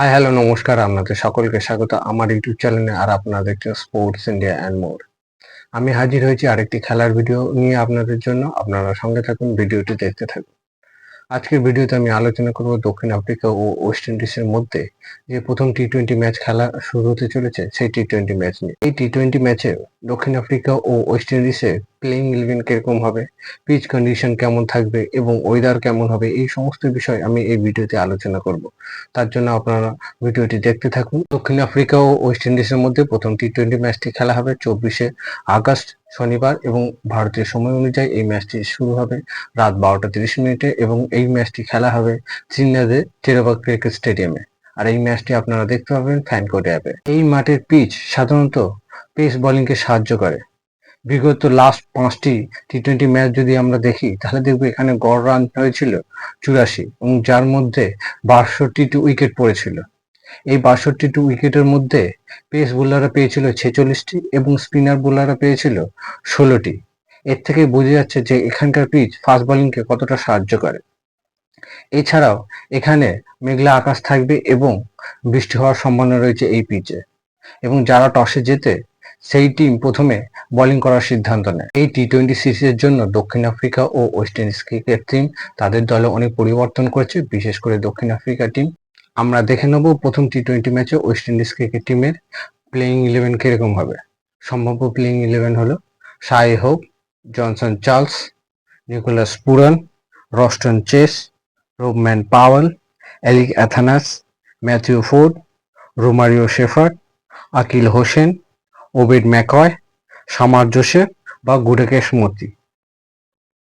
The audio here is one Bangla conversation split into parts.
হাই হ্যালো নমস্কার, আপনাদের সকলকে স্বাগত আমার ইউটিউব চ্যানেলে আর আপনারা দেখছেন স্পোর্টস ইন্ডিয়া অ্যান্ড মোর আমি হাজির হয়েছি আরেকটি খেলার ভিডিও নিয়ে আপনাদের জন্য। আপনারা সঙ্গে থাকুন, ভিডিওটি দেখতে থাকুন। আজকের ভিডিওতে আমি আলোচনা করব দক্ষিণ আফ্রিকা ও ওয়েস্ট ইন্ডিজের মধ্যে। যে প্রথম টি টোয়েন্টি ম্যাচ খেলা শুরু হতে চলেছে, সেই টি টোয়েন্টি ম্যাচ নিয়ে। এই টি টোয়েন্টি ম্যাচে দক্ষিণ আফ্রিকা ও ওয়েস্ট ইন্ডিজে প্লেইং ইলেভেন কীরকম হবে পিচ কন্ডিশন কেমন থাকবে এবং ওয়েদার কেমন হবে, এই সমস্ত বিষয় আমি এই ভিডিওতে আলোচনা করব। তার জন্য আপনারা ভিডিওটি দেখতে থাকুন। দক্ষিণ আফ্রিকা ও ওয়েস্ট ইন্ডিজের মধ্যে প্রথম টি টোয়েন্টি ম্যাচটি খেলা হবে চব্বিশে আগস্ট শনিবার এবং ভারতীয় সময় অনুযায়ী এই ম্যাচটি শুরু হবে রাত বারোটা তিরিশ মিনিটে এবং এই ম্যাচটি খেলা হবে চীনাদের টেরাবা ক্রিকেট স্টেডিয়ামে। আর এই ম্যাচটি আপনারা দেখতে পাবেন ফ্যান কোড অ্যাপে এই মাঠের পিচ সাধারণত পেস বোলিংকে সাহায্য করে। বিগত লাস্ট পাঁচটি টি টোয়েন্টি ম্যাচ যদি আমরা দেখি, তাহলে দেখব এখানে গড় রান হয়েছিল চুরাশি এবং যার মধ্যে বাষট্টিটি উইকেট পড়েছিল। এই বাষট্টিটি উইকেটের মধ্যে পেস বোলাররা পেয়েছিল ছেচল্লিশটি এবং স্পিনার বোলাররা পেয়েছিল ষোলোটি। এর থেকে বোঝা যাচ্ছে যে এখানকার পিচ ফাস্ট বোলিংকে কতটা সাহায্য করে। এছাড়াও এখানে মেঘলা আকাশ থাকবে এবং বৃষ্টি হওয়ার সম্ভাবনা রয়েছে এই পিচে এবং যারা টসে জেতে সেই টিম প্রথমে বোলিং করার সিদ্ধান্ত নেয়। এই টি টোয়েন্টি সিরিজের জন্য দক্ষিণ আফ্রিকা ও ওয়েস্ট ইন্ডিজ ক্রিকেট টিম তাদের দলে অনেক পরিবর্তন করেছে, বিশেষ করে দক্ষিণ আফ্রিকা টিম আমরা দেখে নেব প্রথম টি টোয়েন্টি ম্যাচে ওয়েস্ট ইন্ডিজ ক্রিকেট টিমের প্লেইং ইলেভেন কীরকম হবে। সম্ভাব্য প্লেইং ইলেভেন হলো Shai Hope Johnson Charles Nicholas Pooran Roston Chase Rovman Powell Alick Athanaze Matthew Forde Romario Shepherd Akeal Hosein Obed McCoy, Shamar Joseph বা গুডেকেশ মতি।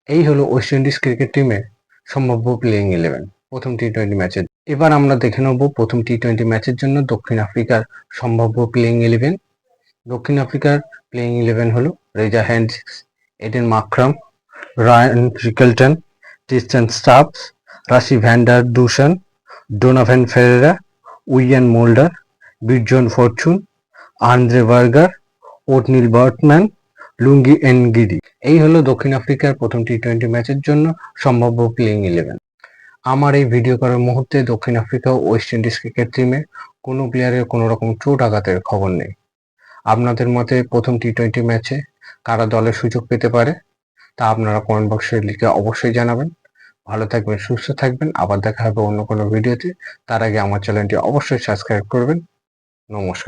এই হলো ওয়েস্ট ইন্ডিজ ক্রিকেট টিমের সম্ভাব্য প্লেইং ইলেভেন প্রথম টি টোয়েন্টি ম্যাচের এবার আমরা দেখে নেব প্রথম টি টোয়েন্টি ম্যাচের জন্য দক্ষিণ আফ্রিকার সম্ভাব্য প্লেইং ইলেভেন দক্ষিণ আফ্রিকার প্লেইং ইলেভেন হলো Reeza Hendricks Aiden Markram Ryan Rickelton Tristan Stubbs Rassie van der Dussen Donovan Ferreira Wiaan Mulder Bjorn Fortuin Andre Burger Ottneil Baartman Lungi Ngidi এই হলো দক্ষিণ আফ্রিকার প্রথম টি টোয়েন্টি ম্যাচের জন্য সম্ভাব্য প্লেইং ইলেভেন আমার এই ভিডিও করার মুহূর্তে দক্ষিণ আফ্রিকা ও ওয়েস্ট ইন্ডিজ ক্রিকেট টিমে কোনো প্লেয়ারের কোনো রকম চোট আঘাতের খবর নেই। আপনাদের মতে প্রথম টি টোয়েন্টি ম্যাচে কারা দলের সুযোগ পেতে পারে? তা আপনারা কমেন্ট বক্সে লিখে অবশ্যই জানাবেন। ভালো থাকবেন, সুস্থ থাকবেন। আবার দেখা হবে অন্য কোনো ভিডিওতে তার আগে আমার চ্যানেলটি অবশ্যই সাবস্ক্রাইব করবেন। নমস্কার।